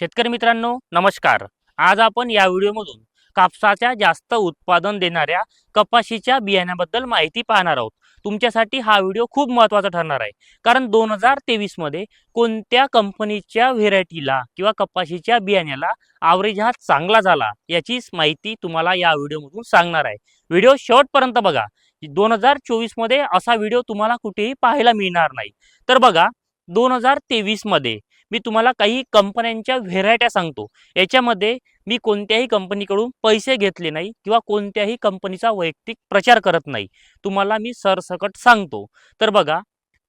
शेतकरी मित्रांनो नमस्कार. आज आपण या व्हिडिओमधून कापसाच्या जास्त उत्पादन देणाऱ्या कपाशीच्या बियाण्याबद्दल माहिती पाहणार आहोत. तुमच्यासाठी हा व्हिडिओ खूप महत्त्वाचा ठरणार आहे. कारण दोन हजार तेवीसमध्ये कोणत्या कंपनीच्या व्हेरायटीला किंवा कपाशीच्या बियाण्याला आवरेज हा चांगला झाला याचीच माहिती तुम्हाला या व्हिडिओमधून सांगणार आहे. व्हिडिओ शेवटपर्यंत बघा. दोन हजार चोवीसमध्ये असा व्हिडिओ तुम्हाला कुठेही पाहायला मिळणार नाही. तर बघा दोन हजार तेवीसमध्ये मी तुम्हाला काही कंपन्यांच्या व्हेरायट्या सांगतो. याच्यामध्ये मी कोणत्याही कंपनीकडून पैसे घेतले नाही किंवा कोणत्याही कंपनीचा वैयक्तिक प्रचार करत नाही. तुम्हाला मी सरसकट सांगतो. तर बघा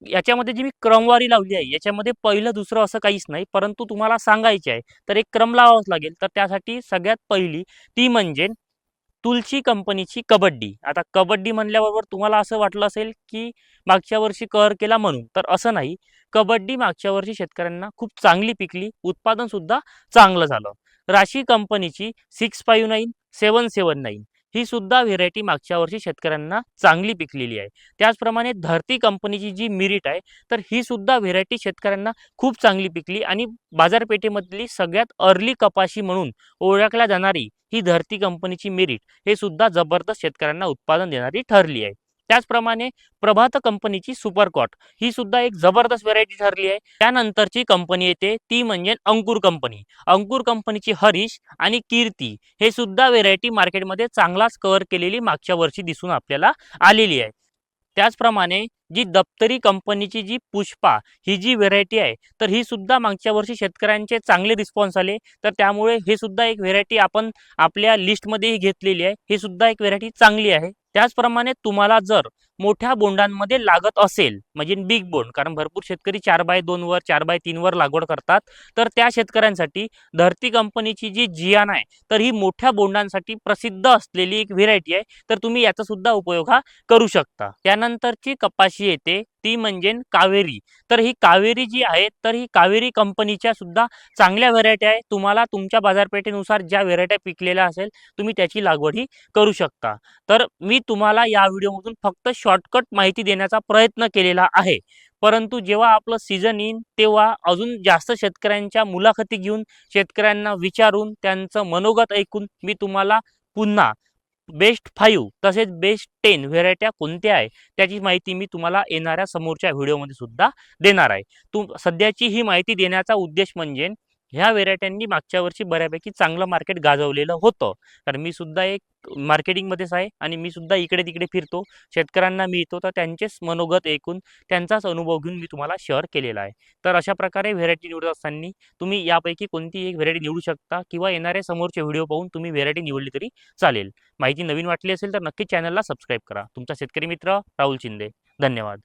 याच्यामध्ये जी मी क्रमवारी लावली आहे याच्यामध्ये पहिलं दुसरं असं काहीच नाही परंतु तुम्हाला सांगायचे आहे तर एक क्रम लावावाच लागेल. तर त्यासाठी सगळ्यात पहिली ती म्हणजे तुलसी कंपनीची कबड्डी. आता कबड्डी म्हणल्याबरोबर तुम्हाला असं वाटलं असेल की मागच्या वर्षी कर केला म्हणून तर असं नाही. कबड्डी मागच्या वर्षी शेतकऱ्यांना खूप चांगली पिकली उत्पादन सुद्धा चांगलं झालं. राशी कंपनीची six five nine seven seven nine ही सुद्धा व्हेरायटी मागच्या वर्षी शेतकऱ्यांना चांगली पिकलेली आहे. त्याचप्रमाणे धरती कंपनीची जी मिरिट आहे तर ही सुद्धा व्हेरायटी शेतकऱ्यांना खूप चांगली पिकली आणि बाजारपेठेमधली सगळ्यात अर्ली कपाशी म्हणून ओळखल्या जाणारी ही धरती कंपनीची मिरिट हे सुद्धा जबरदस्त शेतकऱ्यांना उत्पादन देणारी ठरली आहे. त्याचप्रमाणे प्रभात कंपनीची सुपरकॉट ही सुद्धा एक जबरदस्त व्हरायटी ठरली आहे. त्यानंतरची कंपनी येते ती म्हणजे अंकुर कंपनी. अंकुर कंपनीची हरीश आणि कीर्ती हे सुद्धा व्हेरायटी मार्केटमध्ये चांगलाच कव्हर केलेली मागच्या वर्षी दिसून आपल्याला आलेली आहे. त्याचप्रमाणे जी दप्तरी कंपनीची जी पुष्पा ही जी व्हेरायटी आहे तर ही सुद्धा मागच्या वर्षी शेतकऱ्यांचे चांगले रिस्पॉन्स आले. तर त्यामुळे हे सुद्धा एक व्हेरायटी आपण आपल्या लिस्टमध्येही घेतलेली आहे. ही सुद्धा एक व्हेरायटी चांगली आहे. त्याचप्रमाणे तुम्हाला जर मोठ्या बोंडांमध्ये लागत असेल म्हणजे बिग बोंड कारण भरपूर शेतकरी चार बाय दोनवर चार बाय तीन वर लागवड करतात तर त्या शेतकऱ्यांसाठी धरती कंपनीची जी जियान आहे तर ही मोठ्या बोंडांसाठी प्रसिद्ध असलेली एक व्हेरायटी आहे तर तुम्ही याचा सुद्धा उपयोग हा करू शकता. त्यानंतरची कपाशी येते ती म्हणजे कावेरी. तर ही कावेरी जी आहे तर ही कावेरी कंपनीच्या सुद्धा चांगल्या व्हेरायटी आहे. तुम्हाला तुमच्या बाजारपेठेनुसार ज्या व्हेरायट्या पिकलेल्या असेल तुम्ही त्याची लागवड ही करू शकता. तर मी तुम्हाला या व्हिडिओमधून फक्त शॉर्टकट माहिती देण्याचा प्रयत्न केलेला आहे. परंतु जेव्हा आपलं सीझन येईन तेव्हा अजून जास्त शेतकऱ्यांच्या मुलाखती घेऊन शेतकऱ्यांना विचारून त्यांचं मनोगत ऐकून मी तुम्हाला पुन्हा बेस्ट फाईव्ह तसेच बेस्ट टेन व्हेरायट्या कोणत्या आहे त्याची माहिती मी तुम्हाला येणाऱ्या समोरच्या व्हिडिओमध्ये सुद्धा देणार आहे. तू सध्याची ही माहिती देण्याचा उद्देश म्हणजे ह्या व्हेरायट्यांनी मागच्या वर्षी बऱ्यापैकी चांगलं मार्केट गाजवलेलं होतं. कारण मी सुद्धा एक मार्केटिंगमध्येच आहे आणि मी सुद्धा इकडे तिकडे फिरतो. शेतकऱ्यांना मिळतो. तर त्यांचेच मनोगत ऐकून त्यांचाच अनुभव घेऊन मी तुम्हाला शेअर केलेला आहे. तर अशा प्रकारे व्हेरायटी निवडत असताना तुम्ही यापैकी कोणती एक व्हेरायटी निवडू शकता किंवा येणाऱ्या समोरचे व्हिडिओ पाहून तुम्ही व्हेरायटी निवडली तरी चालेल. माहिती नवीन वाटली असेल तर नक्की चॅनलला सबस्क्राईब करा. तुमचा शेतकरी मित्र राहुल शिंदे. धन्यवाद.